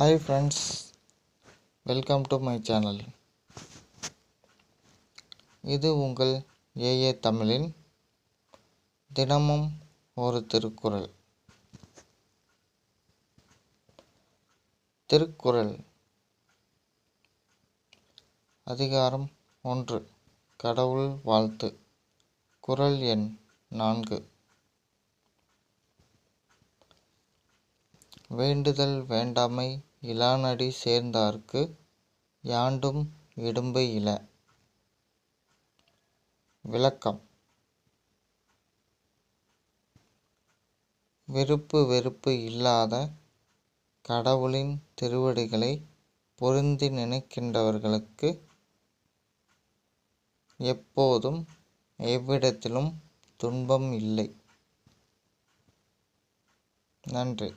Hi friends welcome to my channel இது உங்கள் AA தமிழின் தினமும் ஒரு திருக்குறள். திருக்குறள். அதிகாரம் ஒன்று. கடவுள் வாழ்த்து. குறள் எண் நான்கு. வேண்டுதல் வேண்டாமை இலானடி சேர்ந்தார்க்கு யாண்டும் இடும்பை இல விளக்கம். விருப்பு வெறுப்பு இல்லாத கடவுளின் திருவடிகளை பொருந்தி நினைக்கின்றவர்களுக்கு எப்போதும் எவ்விடத்திலும் துன்பம் இல்லை. நன்றி.